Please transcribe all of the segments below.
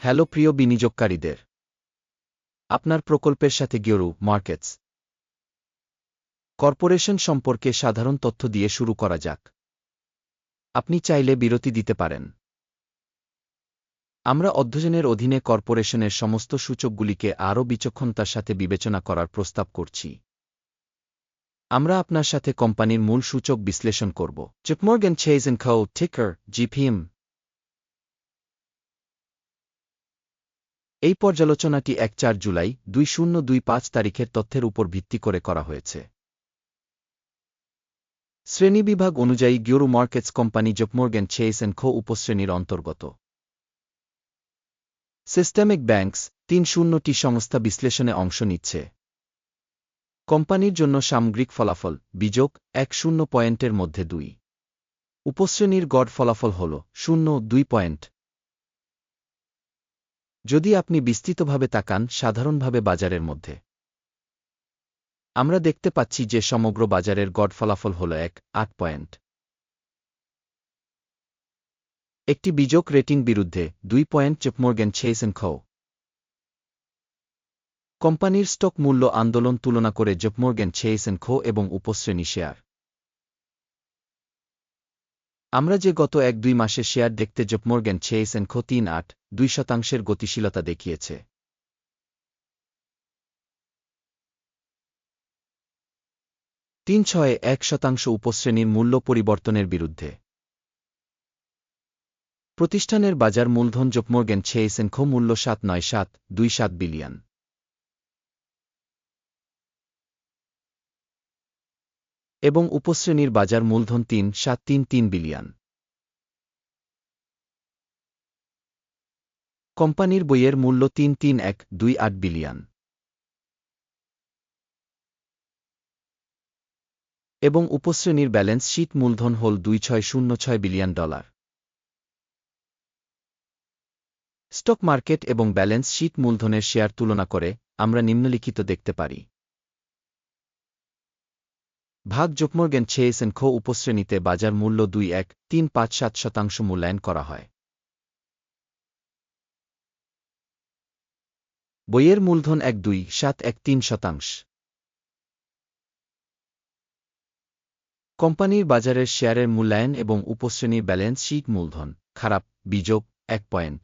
Hello প্রিয় বিনিয়োগকারীদের। আপনার প্রকল্পের সাথে গিওরু মার্কেটস, কর্পোরেশন সম্পর্কে সাধারণ তথ্য দিয়ে শুরু করা যাক। আপনি চাইলে বিরতি দিতে পারেন। আমরা অধ্যয়নের অধীনে কর্পোরেশনের সমস্ত সূচকগুলিকে আরও বিচক্ষণতার সাথে বিবেচনা করার প্রস্তাব করছি। আমরা আপনার সাথে কোম্পানির মূল সূচক বিশ্লেষণ করব। চেপমর্গেন এন্ড খাও টিকার, জিপিএম এই পর্যালোচনাটি এক চার জুলাই দুই শূন্য দুই পাঁচ তারিখের তথ্যের উপর ভিত্তি করে করা হয়েছে। শ্রেণীবিভাগ অনুযায়ী গিওরু markets company JPMorgan Chase and খো উপশ্রেণীর অন্তর্গত। সিস্টেমিক ব্যাংকস তিন শূন্যটি সংস্থা বিশ্লেষণে অংশ নিচ্ছে। কোম্পানির জন্য সামগ্রিক ফলাফল বিযোগ এক শূন্য পয়েন্টের মধ্যে দুই। উপশ্রেণীর গড় ফলাফল হল শূন্য দুই পয়েন্ট যদি আপনি বিস্তৃতভাবে তাকান সাধারণভাবে বাজারের মধ্যে। আমরা দেখতে পাচ্ছি যে সমগ্র বাজারের গড় ফলাফল হল এক, আট পয়েন্ট। একটি বিযোগ রেটিং বিরুদ্ধে দুই পয়েন্ট চেপমর্গেন ছেইসেন খৌ কোম্পানির স্টক মূল্য আন্দোলন তুলনা করে জপমর্গেন ছেইসেন খো এবং উপশ্রেণী শেয়ার। আমরা যে গত এক দুই মাসে শেয়ার দেখতে জপমর্গেন ছেইসেন খো তিন, আট দুই শতাংশের গতিশীলতা দেখিয়েছে। তিন ছয়ে এক শতাংশ উপশ্রেণীর মূল্য পরিবর্তনের বিরুদ্ধে। প্রতিষ্ঠানের বাজার মূলধন জপমর্গেন ছেইসেনখো মূল্য সাত নয় সাত দুই সাত বিলিয়ন। এবং উপশ্রেণীর বাজার মূলধন তিন সাত তিন তিন বিলিয়ন। কোম্পানির বইয়ের মূল্য তিন তিন এক দুই আট বিলিয়ন। এবং উপশ্রেণীর ব্যালেন্স শীট মূলধন হল দুই ছয় শূন্য ছয় বিলিয়ন ডলার। স্টক মার্কেট এবং ব্যালেন্স শীট মূলধনের শেয়ার তুলনা করে আমরা নিম্নলিখিত দেখতে পারি। ভাগ জোকমর্গেন ছেয়েসেন খো উপশ্রেণীতে বাজার মূল্য দুই এক তিন পাঁচ সাত শতাংশ মূল্যায়ন করা হয়। বইয়ের মূলধন এক দুই সাত এক তিন শতাংশ। কোম্পানির বাজারের শেয়ারের মূল্যায়ন এবং উপশ্রেণীর ব্যালেন্স শীট মূলধন, খারাপ বিযোগ এক পয়েন্ট।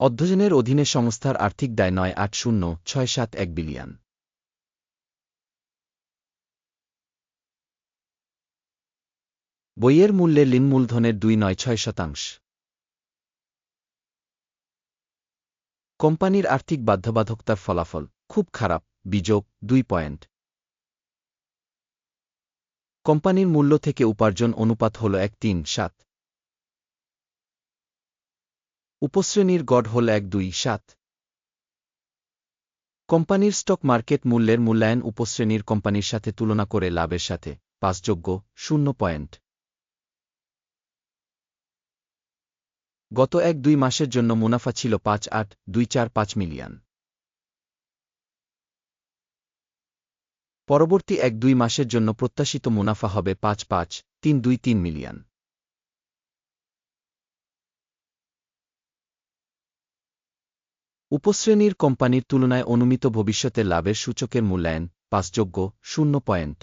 অধ্যয়নের অধীনে সংস্থার আর্থিক দায় নয় আট শূন্য ছয় সাত এক বিলিয়ন। বইয়ের মূল্যে লিন মূলধনের দুই নয় ছয় শতাংশ। কোম্পানির আর্থিক বাধ্যবাধকতার ফলাফল খুব খারাপ বিযোগ দুই পয়েন্ট। কোম্পানির মূল্য থেকে উপার্জন অনুপাত হল এক তিন সাত। উপশ্রেণীর গড় হল এক দুই সাত। কোম্পানির স্টক মার্কেট মূল্যের মূল্যায়ন উপশ্রেণীর কোম্পানির সাথে তুলনা করে লাভের সাথে, পাঁচযোগ্য, শূন্য পয়েন্ট। গত এক দুই মাসের জন্য মুনাফা ছিল পাঁচ আট দুই চার পাঁচ মিলিয়ন। পরবর্তী এক দুই মাসের জন্য প্রত্যাশিত মুনাফা হবে পাঁচ পাঁচ তিন দুই তিন মিলিয়ন। উপশ্রেণীর কোম্পানির তুলনায় অনুমিত ভবিষ্যতের লাভের সূচকের মূল্যায়ন পাঁচযোগ্য শূন্য পয়েন্ট।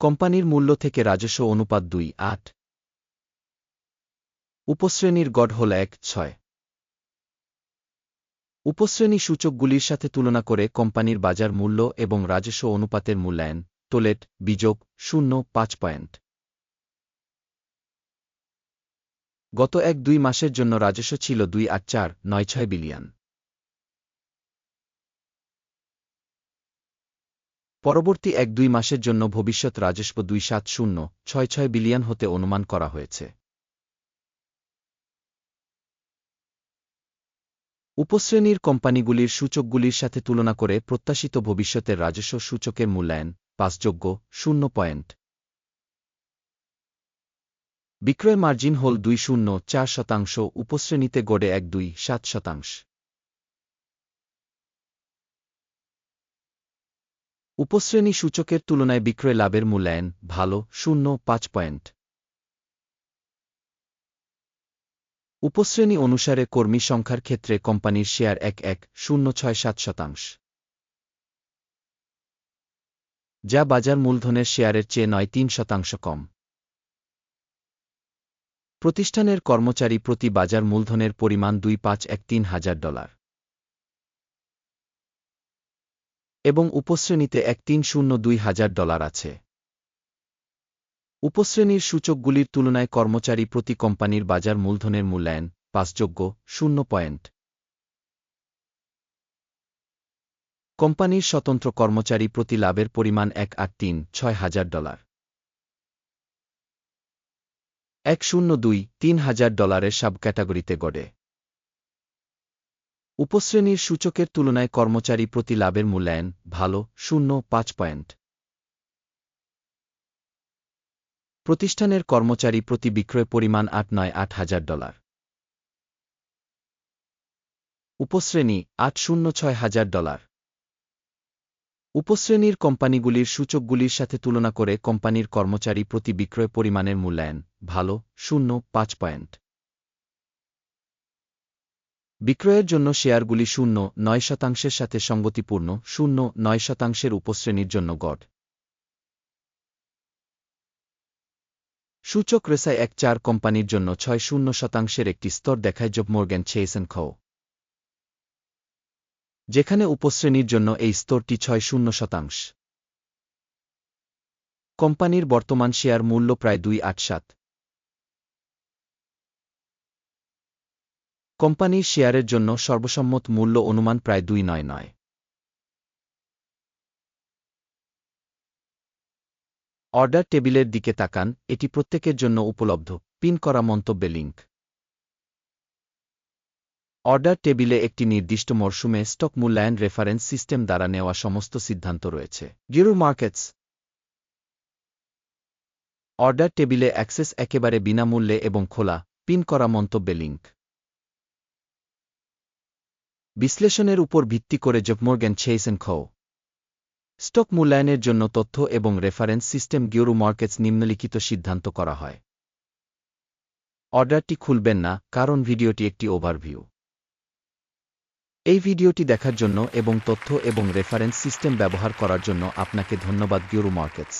কোম্পানির মূল্য থেকে রাজস্ব অনুপাত দুই আট। উপশ্রেণীর গড় হল এক, ছয়। উপশ্রেণী সূচকগুলির সাথে তুলনা করে কোম্পানির বাজার মূল্য এবং রাজস্ব অনুপাতের মূল্যায়ন টোলেট বিযোগ, শূন্য, পাঁচ পয়েন্ট। গত এক, দুই মাসের জন্য রাজস্ব ছিল দুই আট চার, নয় ছয় বিলিয়ন। পরবর্তী এক, দুই মাসের জন্য ভবিষ্যৎ রাজস্ব দুই সাত শূন্য, ছয় ছয় বিলিয়ন হতে অনুমান করা হয়েছে। উপশ্রেণীর কোম্পানিগুলির সূচকগুলির সাথে তুলনা করে প্রত্যাশিত ভবিষ্যতের রাজস্ব সূচকের মূল্যায়ন পাঁচযোগ্য, শূন্য পয়েন্ট। বিক্রয় মার্জিন হল দুই শূন্য, চার শতাংশ, উপশ্রেণীতে গড়ে এক দুই, সাত শতাংশ। উপশ্রেণী সূচকের তুলনায় বিক্রয় লাভের মূল্যায়ন ভালো, শূন্য, পাঁচ পয়েন্ট। উপশ্রেণী অনুসারে কর্মী সংখ্যার ক্ষেত্রে কোম্পানির শেয়ার এক এক শূন্য ছয় সাত শতাংশ। যা বাজার মূলধনের শেয়ারের চেয়ে নয় তিন শতাংশ কম। প্রতিষ্ঠানের কর্মচারী প্রতি বাজার মূলধনের পরিমাণ দুই পাঁচ এক তিন হাজার ডলার। এবং উপশ্রেণীতে এক তিন শূন্য দুই হাজার ডলার আছে। উপশ্রেণীর সূচকগুলির তুলনায় কর্মচারী প্রতি কোম্পানির বাজার মূলধনের মূল্যায়ন পাঁচযোগ্য শূন্য পয়েন্ট। কোম্পানির স্বতন্ত্র কর্মচারী প্রতি লাভের পরিমাণ এক আট তিন ছয় হাজার ডলার। এক শূন্য দুই তিন হাজার ডলারের সাব ক্যাটাগরিতে গড়ে। উপশ্রেণীর সূচকের তুলনায় কর্মচারী প্রতি লাভের মূল্যায়ন ভালো শূন্য পাঁচ পয়েন্ট। প্রতিষ্ঠানের কর্মচারী প্রতি বিক্রয় পরিমাণ আট নয়, আট হাজার ডলার। উপশ্রেণী, আট শূন্য ছয় হাজার ডলার। উপশ্রেণীর কোম্পানিগুলির সূচকগুলির সাথে তুলনা করে কোম্পানির কর্মচারী প্রতি বিক্রয় পরিমাণের মূল্যায়ন ভালো, শূন্য, পাঁচ পয়েন্ট। বিক্রয়ের জন্য শেয়ারগুলি শূন্য, নয় শতাংশের সাথে সঙ্গতিপূর্ণ, শূন্য, নয় শতাংশের উপশ্রেণীর জন্য গড়। সূচক রেসায় এক চার কোম্পানির জন্য ছয় শূন্য শতাংশের একটি স্তর দেখায় জব মোর্গ্যান চেয়েছেন খও। যেখানে উপশ্রেণীর জন্য এই স্তরটি ছয় শূন্য শতাংশ। কোম্পানির বর্তমান শেয়ার মূল্য প্রায় দুই আট সাত। কোম্পানির শেয়ারের জন্য সর্বসম্মত মূল্য অনুমান প্রায় দুই নয় নয়। অর্ডার টেবিলের দিকে তাকান, এটি প্রত্যেকের জন্য উপলব্ধ। পিন করা মন্তব্যে লিঙ্ক অর্ডার টেবিলে একটি নির্দিষ্ট মরশুমে স্টক মূল্যায়ন রেফারেন্স সিস্টেম দ্বারা নেওয়া সমস্ত সিদ্ধান্ত রয়েছে। গিরু মার্কেটস। অর্ডার টেবিলে অ্যাক্সেস একেবারে বিনামূল্যে এবং খোলা, পিন করা মন্তব্যে লিঙ্ক বিশ্লেষণের উপর ভিত্তি করে জবমর্গ্যান ছেইসেন খও। স্টক মূল্যায়নের জন্য তথ্য এবং রেফারেন্স সিস্টেম গিউরু মার্কেটস নিম্নলিখিত সিদ্ধান্ত করা হয়। অর্ডারটি খুলবেন না, কারণ ভিডিওটি একটি ওভারভিউ এই ভিডিওটি দেখার জন্য এবং তথ্য এবং রেফারেন্স সিস্টেম ব্যবহার করার জন্য আপনাকে ধন্যবাদ গিউরু মার্কেটস।